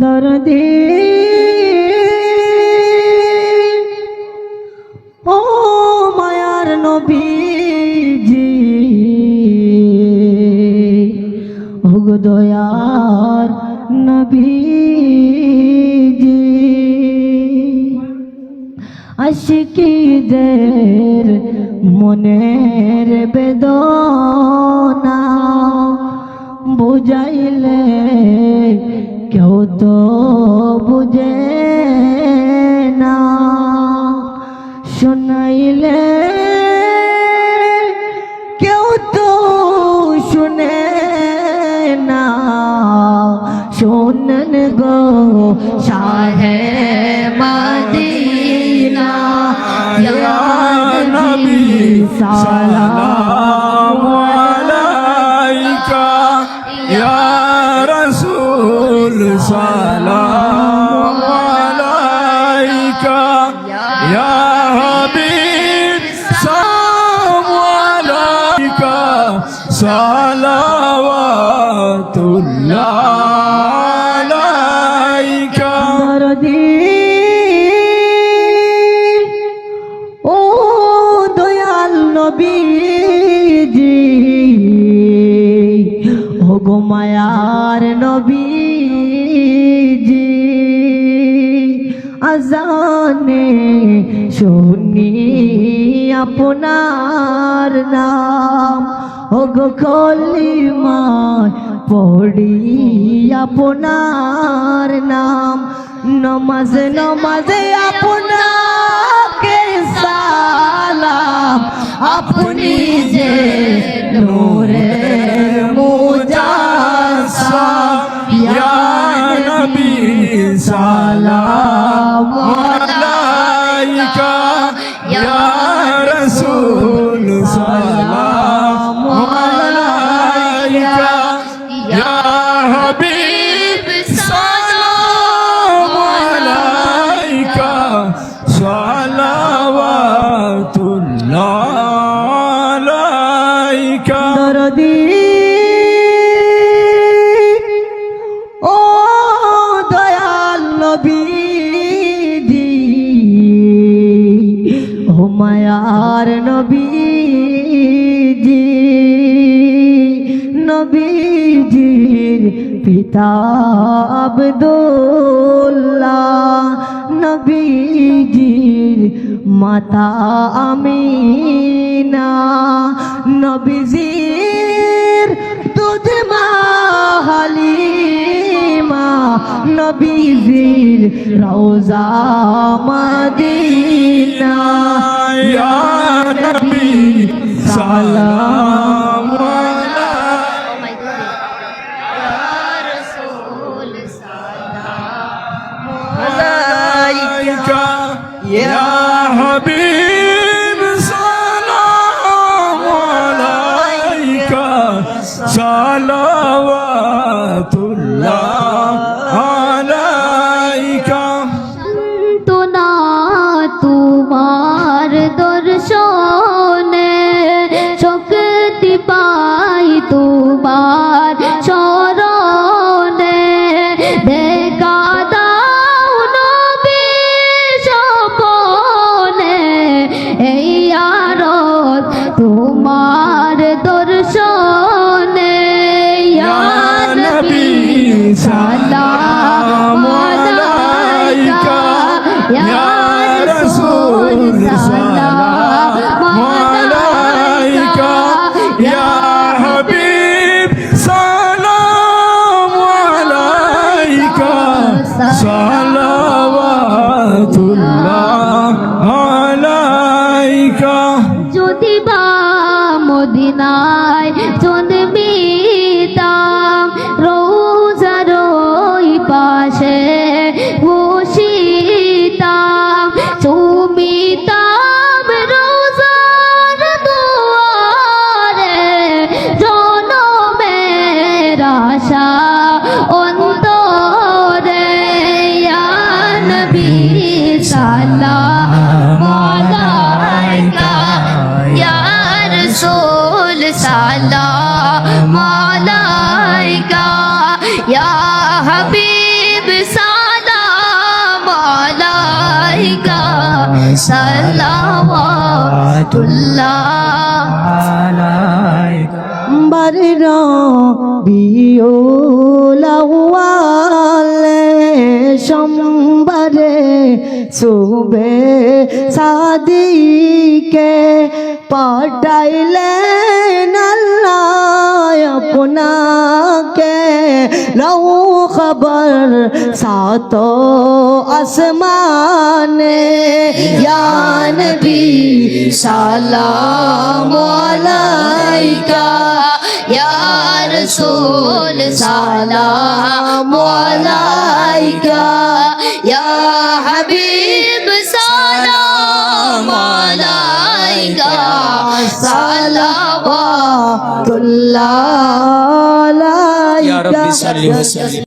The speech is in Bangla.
দরদি ও মায়ার নবীজি। ভোগ দয়ার নবীজি। আশিকিদের মনের বেদনা বুঝাইলে কেউ তো বুঝে না শোনাইলে কেউ তো শুনে না শোনন গো শাহে সালাম আলাইকা ইয়া ও দয়াল নবীজি ও গো মায়ার নবীজি আজানে শুনি আপনার নাম। ওগো কলিমায় পড়ি আপনার নাম। নমাজ, নমাজে, আপনাকে সালাম। আপনি যে নূরে মুজাসা ইয়া নবী, সালাম। নবীজির পিতা আবদুল্লাহ, নবীজির মাতা আমিনা, নবীজির দুধ মাহালিমা, নবীজির রওজা মদিনা। ইয়া নবী, সালাম Salam alaika ya Rasul Salam alaika ya اندے یار بی سالہ مالائے گا یار سول سالہ مالائے گا یا حبیب سالہ مالا گا سالہ ٹھلا گا বারের রিওলাওয়ালে সোমবারে শুভে সাদিকে পাঠাইলেন আল্লাহ আপনাকে। লও খবর সাত আসমানে ইয়া নবী সালাম আলাইকা ইয়া রাসূল সালাম আলাইকা ইয়া হাবিব সালাম আলাইকা সালাওয়াতুল্লাহ ইয়া রব্বি আলাইকা সাল্লি ওয়া সাল্লিম